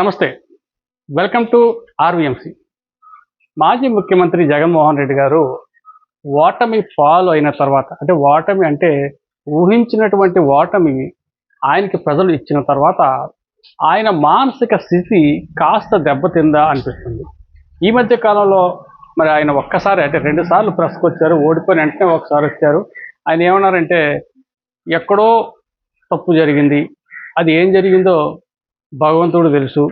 నమస్తే. Welcome to RVMC. మాజీ ముఖ్యమంత్రి జగన్మోహన్ రెడ్డి గారు ఓటమి ఫాలో అయిన తర్వాత అంటే ఓటమి అంటే ఊహించినటువంటి ఓటమి ఆయనకి ప్రజలు ఇచ్చిన తర్వాత ఆయన మానసిక స్థితి కాస్త దెబ్బతిందా అనిపిస్తుంది. ఈ మధ్య కాలంలో మరి ఆయన ఒక్కసారి అంటే రెండు సార్లు ప్రెస్కి వచ్చారు ఓడిపోయిన వెంటనే ఒకసారి వచ్చారు. ఆయన ఏమన్నారంటే ఎక్కడో తప్పు జరిగింది. అది ఏం జరిగిందో భగవంతుడు తెలుసు.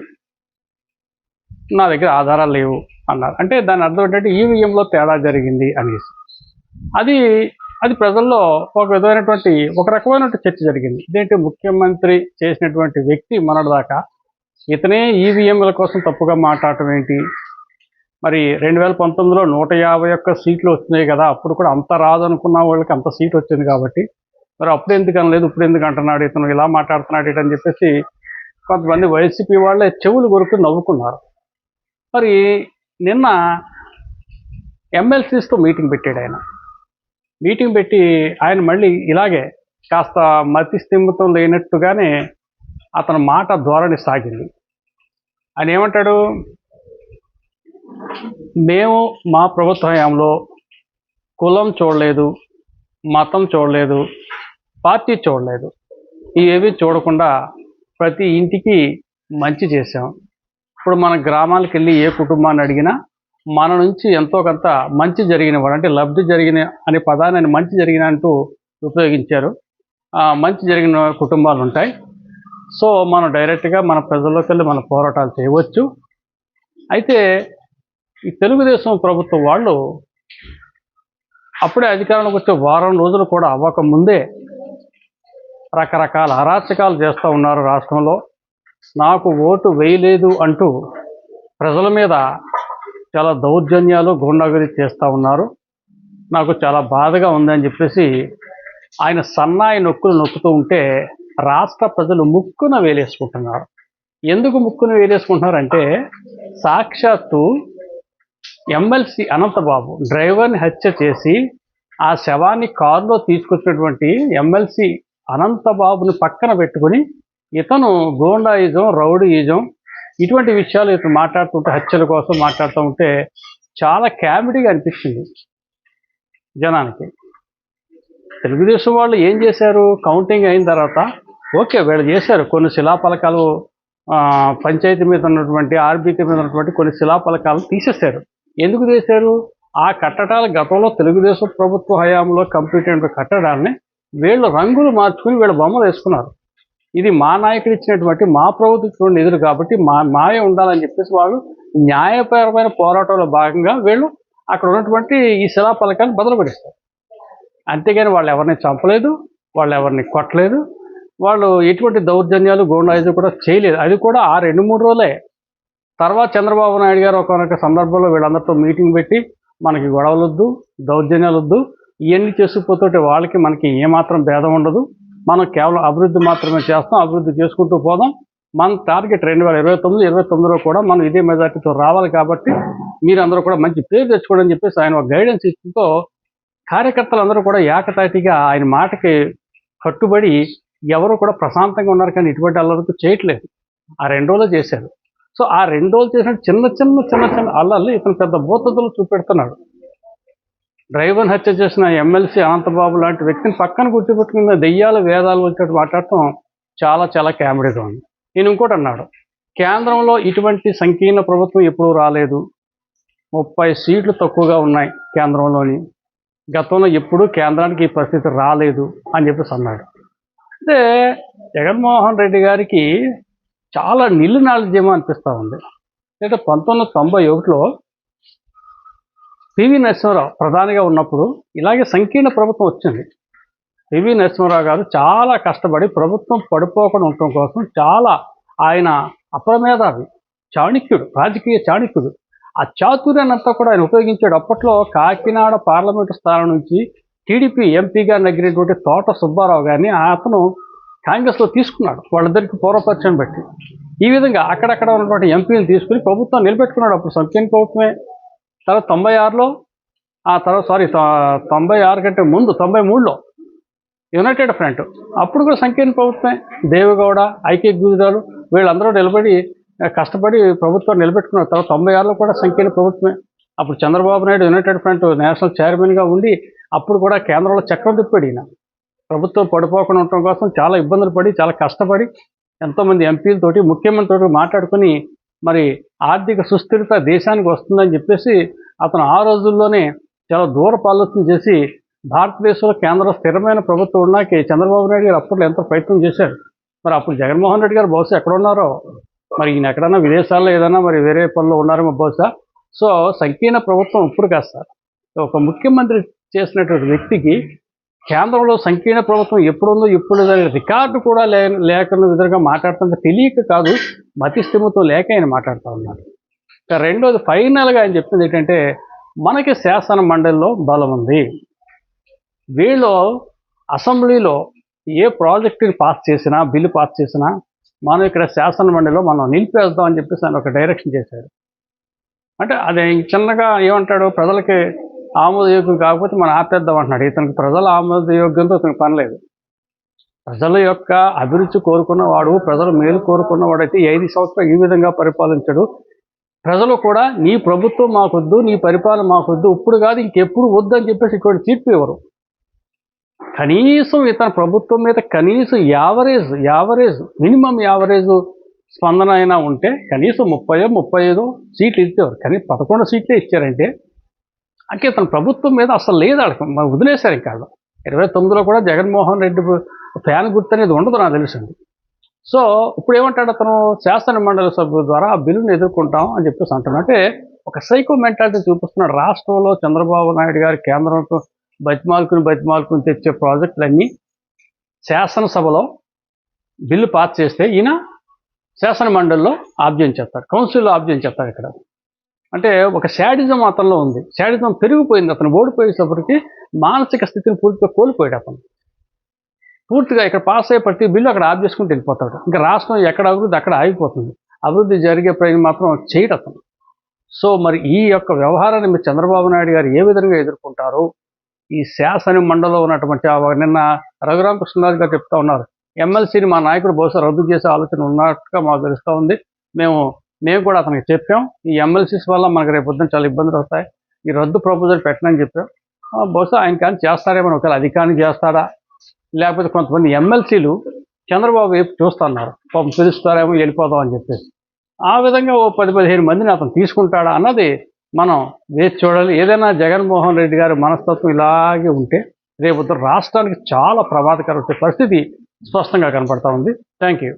నా దగ్గర ఆధారాలు లేవు అన్నారు. అంటే దాని అర్థం ఏంటంటే ఈవీఎంలో తేడా జరిగింది అనేసి. అది అది ప్రజల్లో ఒక విధమైనటువంటి ఒక రకమైనటువంటి చర్చ జరిగింది. ఇదేంటి ముఖ్యమంత్రి చేసినటువంటి వ్యక్తి మొన్నటిదాకా ఇతనే ఈవీఎంల కోసం తప్పుగా మాట్లాడటం ఏంటి? మరి రెండు వేల పంతొమ్మిదిలో నూట యాభై ఒక్క సీట్లు వచ్చినాయి కదా అప్పుడు కూడా అంత రాదు అనుకున్న వాళ్ళకి అంత సీట్ వచ్చింది కాబట్టి మరి అప్పుడు ఎందుకు అనలేదు ఇప్పుడు ఎందుకు అంటున్నాడు ఇతను ఇలా మాట్లాడుతున్నాడు అని చెప్పేసి కొంతమంది వైసీపీ వాళ్ళే చెవులు కొరకు నవ్వుకున్నారు. మరి నిన్న ఎమ్మెల్సీస్తో మీటింగ్ పెట్టాడు ఆయన. మీటింగ్ పెట్టి ఆయన మళ్ళీ ఇలాగే కాస్త మతి స్థిమితం లేనట్టుగానే అతని మాట ధోరణి సాగింది. ఆయన ఏమంటాడు? మేము మా ప్రభుత్వ హయాంలో కులం చూడలేదు మతం చూడలేదు పార్టీ చూడలేదు. ఇవేవి చూడకుండా ప్రతి ఇంటికి మంచి చేశాం. ఇప్పుడు మన గ్రామాలకు వెళ్ళి ఏ కుటుంబాన్ని అడిగినా మన నుంచి ఎంతో కొంత మంచి జరిగిన అంటే లబ్ధి జరిగిన అనే పదాన్ని మంచి జరిగిన అంటూ ఉపయోగించారు. మంచి జరిగిన కుటుంబాలు ఉంటాయి. సో మనం డైరెక్ట్గా మన ప్రజల్లోకి వెళ్ళి మన పోరాటాలు చేయవచ్చు. అయితే ఈ తెలుగుదేశం ప్రభుత్వం వాళ్ళు అప్పుడే అధికారంలోకి వచ్చే వారం రోజులు కూడా అవ్వక ముందే రకరకాల అరాచకాలు చేస్తూ ఉన్నారు రాష్ట్రంలో. నాకు ఓటు వేయలేదు అంటూ ప్రజల మీద చాలా దౌర్జన్యాలు గుండాగిరి చేస్తూ ఉన్నారు. నాకు చాలా బాధగా ఉందని చెప్పేసి ఆయన సన్నాయి నొక్కులు నొక్కుతూ ఉంటే రాష్ట్ర ప్రజలు ముక్కున వేలేసుకుంటున్నారు. ఎందుకు ముక్కున వేలేసుకుంటున్నారంటే సాక్షాత్తు ఎమ్మెల్సీ అనంతబాబు డ్రైవర్ని హత్య చేసి ఆ శవాన్ని కారులో తీసుకొచ్చినటువంటి ఎమ్మెల్సీ అనంతబాబుని పక్కన పెట్టుకుని ఇతను గోండాయిజం రౌడీయిజం ఇటువంటి విషయాలు ఇతను మాట్లాడుతుంటే హత్యల కోసం మాట్లాడుతూ ఉంటే చాలా కామెడీగా అనిపించింది జనానికి. తెలుగుదేశం వాళ్ళు ఏం చేశారు? కౌంటింగ్ అయిన తర్వాత ఓకే వీళ్ళు చేశారు. కొన్ని శిలాఫలకాలు ఆ, పంచాయతీ మీద ఉన్నటువంటి ఆర్బీటీ మీద ఉన్నటువంటి కొన్ని శిలాఫలకాలు తీసేశారు. ఎందుకు చేశారు ఆ కట్టడాలు గతంలో తెలుగుదేశం ప్రభుత్వ హయాంలో కంప్లీట్ అయిన కట్టడాన్ని వీళ్ళు రంగులు మార్చుకుని వీళ్ళ బొమ్మలు వేసుకున్నారు. ఇది మా నాయకుడు ఇచ్చినటువంటి మా ప్రభుత్వం నిధులు కాబట్టి మా మాయే ఉండాలని చెప్పేసి వాళ్ళు న్యాయపరమైన పోరాటంలో భాగంగా వీళ్ళు అక్కడ ఉన్నటువంటి ఈ శిలా శిలాఫలకాన్ని బదులుపడిస్తారు అంతేగాని వాళ్ళు ఎవరిని చంపలేదు వాళ్ళు ఎవరిని కొట్టలేదు వాళ్ళు ఎటువంటి దౌర్జన్యాలు గోండాయిజం కూడా చేయలేదు. అది కూడా ఆ రెండు మూడు రోజులే. తర్వాత చంద్రబాబు నాయుడు గారు ఒక సందర్భంలో వీళ్ళందరితో మీటింగ్ పెట్టి మనకి గొడవలు వద్దు దౌర్జన్యాలు వద్దు ఇవన్నీ చేసుకుపోతుంటే వాళ్ళకి మనకి ఏమాత్రం భేదం ఉండదు. మనం కేవలం అభివృద్ధి మాత్రమే చేస్తాం. అభివృద్ధి చేసుకుంటూ పోదాం. మన టార్గెట్ రెండు వేల ఇరవై తొమ్మిది ఇరవై తొమ్మిదిలో కూడా మనం ఇదే మెజార్టీతో రావాలి కాబట్టి మీరందరూ కూడా మంచి పేరు తెచ్చుకోవడం అని చెప్పేసి ఆయన ఒక గైడెన్స్ ఇచ్చుతో కార్యకర్తలందరూ కూడా ఏకతాటిగా ఆయన మాటకి కట్టుబడి ఎవరు కూడా ప్రశాంతంగా ఉన్నారు కానీ ఇటువంటి అల్లరికి చేయట్లేదు. ఆ రెండు రోజులు చేశారు. సో ఆ రెండు రోజులు చేసిన చిన్న చిన్న చిన్న చిన్న అల్లర్లు ఇతను పెద్ద భూతద్దులు చూపెడుతున్నాడు. డ్రైవర్ హత్య చేసిన ఎమ్మెల్సీ అనంతబాబు లాంటి వ్యక్తిని పక్కన గుర్తుపెట్టుకున్న దెయ్యాలు వేదాలు వచ్చినట్టు మాట్లాడటం చాలా చాలా కామెడీగా ఉంది. నేను ఇంకోటి అన్నాడు. కేంద్రంలో ఇటువంటి సంకీర్ణ ప్రభుత్వం ఎప్పుడూ రాలేదు. ముప్పై సీట్లు తక్కువగా ఉన్నాయి కేంద్రంలోని. గతంలో ఎప్పుడూ కేంద్రానికి ఈ పరిస్థితి రాలేదు అని చెప్పేసి అన్నాడు. అంటే జగన్మోహన్ రెడ్డి గారికి చాలా నిల్లు నాలెడ్జేమో అనిపిస్తూ ఉంది. అంటే పంతొమ్మిది వందల తొంభై ఒకటిలో పివి నరసింహరావు ప్రధానిగా ఉన్నప్పుడు ఇలాగే సంకీర్ణ ప్రభుత్వం వచ్చింది. పివి నరసింహరావు గారు చాలా కష్టపడి ప్రభుత్వం పడిపోకుండా ఉండటం కోసం చాలా ఆయన అప్రమేధావి చాణక్యుడు రాజకీయ చాణక్యుడు. ఆ చాతుర్యాన్ని అంతా కూడా ఆయన ఉపయోగించాడు. అప్పట్లో కాకినాడ పార్లమెంటు స్థానం నుంచి టీడీపీ ఎంపీగా నగ్గినటువంటి తోట సుబ్బారావు గారిని అతను కాంగ్రెస్లో తీసుకున్నాడు వాళ్ళిద్దరికి పూర్వపరిచయం బట్టి ఈ విధంగా అక్కడక్కడ ఉన్నటువంటి ఎంపీలు తీసుకుని ప్రభుత్వం నిలబెట్టుకున్నాడు. అప్పుడు సంకీర్ణ ప్రభుత్వమే. తర్వాత తొంభై ఆరులో ఆ తర్వాత సారీ తొ- తొంభై ఆరు కంటే ముందు తొంభై మూడులో యునైటెడ్ ఫ్రంట్ అప్పుడు కూడా సంకీర్ణ ప్రభుత్వమే. దేవేగౌడ ఐకే గుజరాలు వీళ్ళందరూ నిలబడి కష్టపడి ప్రభుత్వం నిలబెట్టుకున్నారు. తర్వాత తొంభై ఆరులో కూడా సంకీర్ణ ప్రభుత్వమే. అప్పుడు Chandrababu Naidu United Front national చైర్మన్గా ఉండి అప్పుడు కూడా కేంద్రంలో చక్రం తిప్పాడు ఈయన. ప్రభుత్వం పడిపోకుండా ఉండటం కోసం చాలా ఇబ్బందులు పడి చాలా కష్టపడి ఎంతోమంది ఎంపీలతోటి ముఖ్యమంత్రితో మాట్లాడుకుని మరి ఆర్థిక సుస్థిరత దేశానికి వస్తుందని చెప్పేసి అతను ఆ రోజుల్లోనే చాలా దూరపు ఆలోచన చేసి భారతదేశంలో కేంద్ర స్థిరమైన ప్రభుత్వం ఉన్నాకి చంద్రబాబు నాయుడు గారు అప్పట్లో ఎంతో ప్రయత్నం చేశారు. మరి అప్పుడు జగన్మోహన్ రెడ్డి గారు బహుశా ఎక్కడ ఉన్నారో? మరి ఈయన ఎక్కడన్నా విదేశాల్లో ఏదైనా మరి వేరే పనులు ఉన్నారేమో బహుశా. సో సంకీర్ణ ప్రభుత్వం ఇప్పుడు కాస్త ఒక ముఖ్యమంత్రి చేసినటువంటి వ్యక్తికి కేంద్రంలో సంకీర్ణ ప్రభుత్వం ఎప్పుడుందో ఎప్పుడు రికార్డు కూడా లే లేకుండా విధంగా మాట్లాడుతుంటే తెలియక కాదు మతి లేక ఆయన మాట్లాడుతూ ఉన్నారు ఇక రెండోది ఫైనల్గా ఆయన చెప్పింది ఏంటంటే మనకి శాసన మండలిలో బలం ఉంది. వీళ్ళు అసెంబ్లీలో ఏ ప్రాజెక్టుని పాస్ చేసినా బిల్లు పాస్ చేసినా మనం ఇక్కడ శాసన మండలిలో మనం నిలిపేద్దాం అని చెప్పేసి ఆయన ఒక డైరెక్షన్ చేశారు. అంటే అది చిన్నగా ఏమంటాడు ప్రజలకి ఆమోదయోగ్యం కాకపోతే మనం ఆపేద్దాం అంటున్నాడు. ఇతనికి ప్రజల ఆమోదయోగ్యంతో ఇతనికి పనిలేదు ప్రజల యొక్క అభిరుచి కోరుకున్నవాడు ప్రజలు మేలు కోరుకున్నవాడు అయితే ఐదు సంవత్సరాలు ఈ విధంగా పరిపాలించడు. ప్రజలు కూడా నీ ప్రభుత్వం మాకొద్దు నీ పరిపాలన మాకొద్దు ఇప్పుడు కాదు ఇంకెప్పుడు వద్దు అని చెప్పేసి ఇక్కడ తీర్పు ఇవ్వరు. కనీసం ఇతని ప్రభుత్వం మీద కనీసం యావరేజ్ యావరేజ్ మినిమం యావరేజ్ స్పందన అయినా ఉంటే కనీసం ముప్పై ముప్పై ఐదు సీట్లు ఇచ్చేవారు. కానీ పదకొండు సీట్లే ఇచ్చారంటే అంటే తన ప్రభుత్వం మీద అసలు లేదు అడగ మరి వదిలేశారు ఇంకా ఇరవై తొమ్మిదిలో కూడా జగన్మోహన్ రెడ్డి ఫ్యాన్ గుర్తు అనేది ఉండదు నాకు తెలిసింది. సో ఇప్పుడు ఏమంటాడు అతను? శాసన మండలి సభ్యుల ద్వారా ఆ బిల్లును ఎదుర్కొంటాం అని చెప్పేసి అంటున్నాడు. అంటే ఒక సైకో మెంటాలిటీ చూపిస్తున్నాడు. రాష్ట్రంలో చంద్రబాబు నాయుడు గారి కేంద్రంతో బతిమాలుకుని బతిమాలుకుని తెచ్చే ప్రాజెక్టులన్నీ శాసనసభలో బిల్లు పాస్ చేస్తే ఈయన శాసన మండలిలో ఆబ్జెక్ట్ చేస్తాడు. కౌన్సిల్లో ఆబ్జెక్ట్ చేస్తాడు ఇక్కడ. అంటే ఒక శాడిజం అతనిలో ఉంది. శాడిజం పెరిగిపోయింది. అతను ఓడిపోయేటప్పటికి మానసిక స్థితిని పూర్తిగా కోల్పోయాడు అతను. పూర్తిగా ఇక్కడ పాస్ అయ్యే ప్రతి బిల్లు అక్కడ ఆఫ్ చేసుకుంటూ వెళ్ళిపోతాడు. ఇంకా రాష్ట్రం ఎక్కడ అభివృద్ధి అక్కడ ఆగిపోతుంది. అభివృద్ధి జరిగే ప్రయోజనం మాత్రం చేయడు అతను. సో మరి ఈ యొక్క వ్యవహారాన్ని మీరు చంద్రబాబు నాయుడు గారు ఏ విధంగా ఎదుర్కొంటారు? ఈ శాసన మండలిలో ఉన్నటువంటి నిన్న రఘురామకృష్ణరాజు గారు చెప్తా ఉన్నారు. ఎమ్మెల్సీని మా నాయకుడు బహుశా రద్దు చేసే ఆలోచన ఉన్నట్టుగా మాకు తెలుస్తూ ఉంది. మేము మేము కూడా అతనికి చెప్పాం. ఈ ఎమ్మెల్సీస్ వల్ల మనకు రేపు పొద్దున చాలా ఇబ్బందులు వస్తాయి. ఈ రద్దు ప్రపోజల్ పెట్టనని చెప్పాం. బహుశా ఆయన కానీ చేస్తారేమో ఒకవేళ అధికారం చేస్తాడా? లేకపోతే కొంతమంది ఎమ్మెల్సీలు చంద్రబాబు వైపు చూస్తున్నారు. పాపం పిలుస్తారేమో వెళ్ళిపోదాం అని చెప్పేసి. ఆ విధంగా ఓ పది పదిహేను మందిని అతను తీసుకుంటాడా అన్నది మనం వేచి చూడాలి. ఏదైనా జగన్మోహన్ రెడ్డి గారి మనస్తత్వం ఇలాగే ఉంటే రేపు రాష్ట్రానికి చాలా ప్రమాదకర వచ్చే పరిస్థితి స్పష్టంగా కనపడతా ఉంది. Thank you